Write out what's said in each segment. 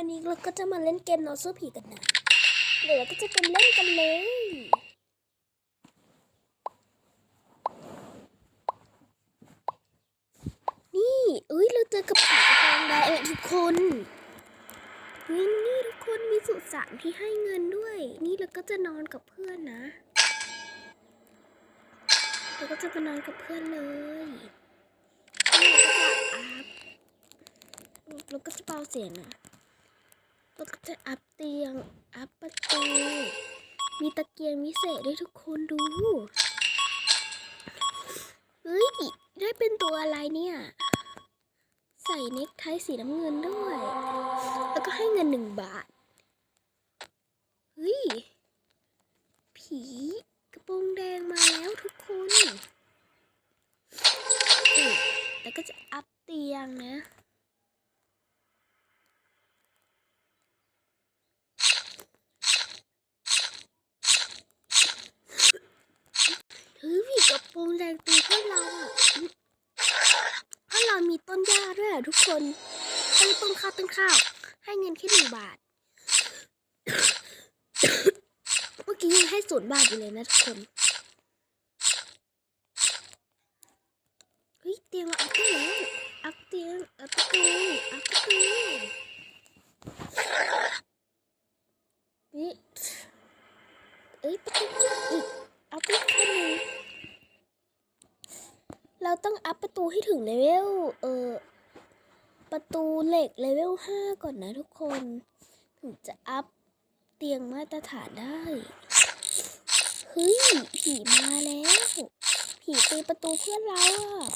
วันนี้เราก็จะมาเล่นเกมนอนสู้ผีกันนะ เดี๋ยวเราก็จะไปเล่นกันเลย นี่เอ้ย เราเจอกับผีกระโปรงแดงอะทุกคนนี่นี่ทุกคนมีสุสานที่ให้เงินด้วย นี่เราก็จะนอนกับเพื่อนนะเราก็จะไปนอนกับเพื่อนเลยนี่เราก็จะอัพเราก็จะเบาเสียงนะ เราก็จะอัพเตียง อัพประตู มีตะเกียงวิเศษด้วยทุกคนดู เฮ้ย ได้เป็นตัวอะไรเนี่ย ใส่เน็กไทสีน้ำเงินด้วย แล้วก็ให้เงินหนึ่งบาท เฮ้ย ผีกระโปรงแดงมาแล้วทุกคนแล้วก็จะอัพเตียงนะ เฮ้ยผีกระโปรงแดงตีพวกเราอะเพราะเรามีต้นหญ้าด้วย อะทุกคนต้ต้นข้าวต้นข้าว ให้เงินแค่หนึ่งบาท เมื่อกี้ยังให้ศูนย์บาทอยู่เลยนะทุกคน เฮ้ยเตียงเราอัพได้แล้วอัพเตียงอัพประตูอัพประตูเฮ้ยเอ้ยประตูอีกอัพอีกขั้นหนึ่งเราต้องอัพประตูให้ถึงเลเวลเออ ประตูเหล็กเลเวลห้าก่อนนะทุกคน ถึงจะอัพเตียงมาตรฐานได้ เฮ้ย ผีมาแล้ว ผีตีประตูเพื่อนเราอะ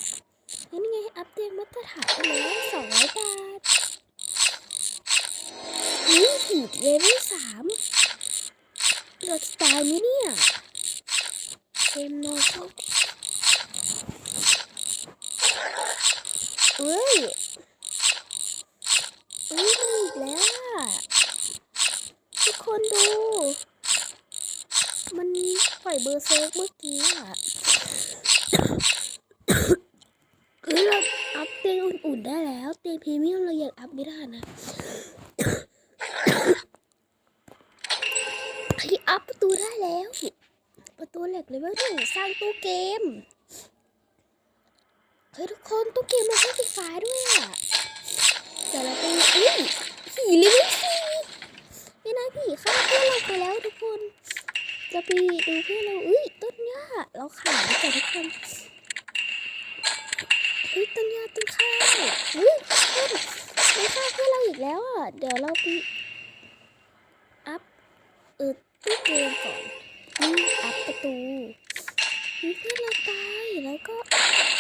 งั้นไง อัพเตียงมาตรฐานไปแล้วสองร้อยบาทเฮ้ยผีเลเวลสามเราจะตายไหมเนี่ยเกมโนโซเอ้ยเอ้ยมาอีกแล้วอะทุก คนดู มันปล่อยเบอร์เซิร์กเมื่อกี้อะเฮ้ยเราอัพเตียงอุ่นๆได้แล้วเตียงพรีเมียมเราอยังอัพไม่ได้นะเฮ้ยอัพประตูได้แล้ว ประตูเหล็กเลยว่าหนึ่งสร้างตู้เกมเฮ้ยทุกคนตู้เกมมันให้ไฟฟ้าด้วยอะเดี๋ยวเราไปอุ้ยผีลยไม่ผี ไม่น่าผีฆ่าเพื่อนเราไปแล้วทุกคน จะไปดูเพื่อนเราอุ้ยต้นหญ้าเราขายแต่ทุกคนเฮ้ยต้นหญ้าต้นข้าวเฮ้ยเพื่อนไม่ฆ่าเพื่อนเราอีกแล้วอะเดี๋ยวเราไปอัพเออตู้เกมก่อนนี่อัพประตูมีเพื่อนเราตายแล้วก็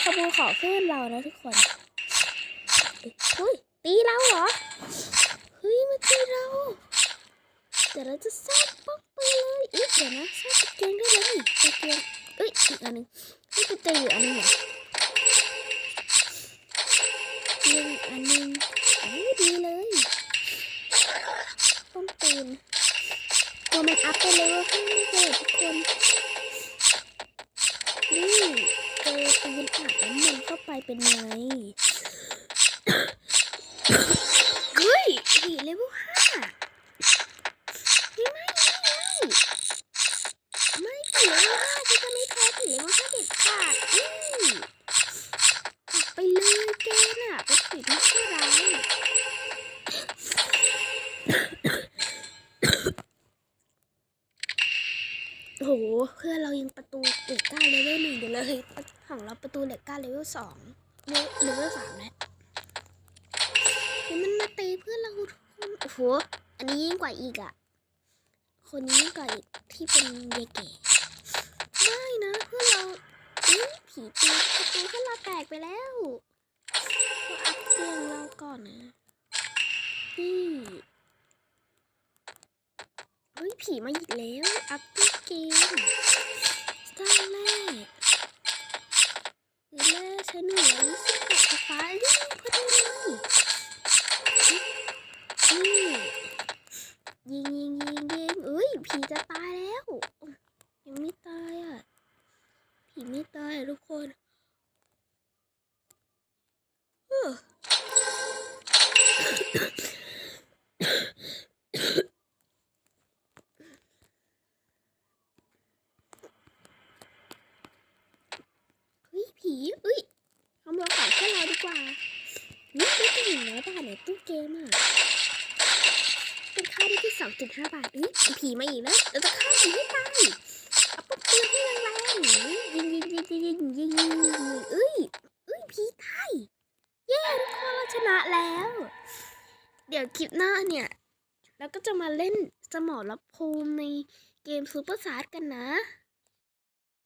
ขโมยของเพื่อนเรานะทุกคนเฮ้ยตีเราเหรอเฮ้ยมาตีเรา เดี๋ยวเราจะสร้างป้องปืนเลยอีกเดี๋ยวนะสร้างตะเกียงได้เลยนี่ตะเกียงเอ้ยอีกอันนึงเฮ้ยตะเกียงอยู่อันนึงเหรอเกียงอันนึงเอ้ดีเลยป้องปืนตัวมันอัพไปเลยว่าให้ไม่เลยทุกคนนี่เจอปืนอัดน้ำมันเข้าไปเป็นไง โอ้โหเพื่อเรายังประตูเหล็กก้าเลเวลหนึ่งอยู่เลยของเราประตูเหล็กก้าเลเวลสองเลเวลสามแล้วเฮ้ยมันมาตีเพื่อเราโอ้โหอันนี้ยิ่งกว่าอีกอะ คนนี้ยิ่งกว่าอีกที่เป็นเยเก๋ไม่นะเพื่อเราอุ๊ยผีตีประตูเพื่อเราแตกไปแล้วเราอัพเตียงเราก่อนนะนี่ เฮ้ย ผีมาอีกแล้ว อัพตี้เกมสร้างแรกแรกใช้หนึ่งร้อยยี่สิบหกไฟฟ้าเรียพอดีเลย ผีอุ้ยทำร็องเพื่อนเราดีกว่านี่ตู้เกมล้วยบาเนี่ยตู้เกมอะเป็นค่าด้ที่สองจุดห้าบาทอุ้ยผีมาอีกแล้วเราจะฆ่าผีให้ตายเอาปืนให้แรงๆยิงยิงยิงยิงยิงยิงยิงอุ้ยอุ้ยผีตายเย้ทุกคนเราชนะแล้ว เดี๋ยวคลิปหน้าเนี่ยเราก็จะมาเล่นสมอรับภูมิในเกมซูเปอร์ซาร์กันนะ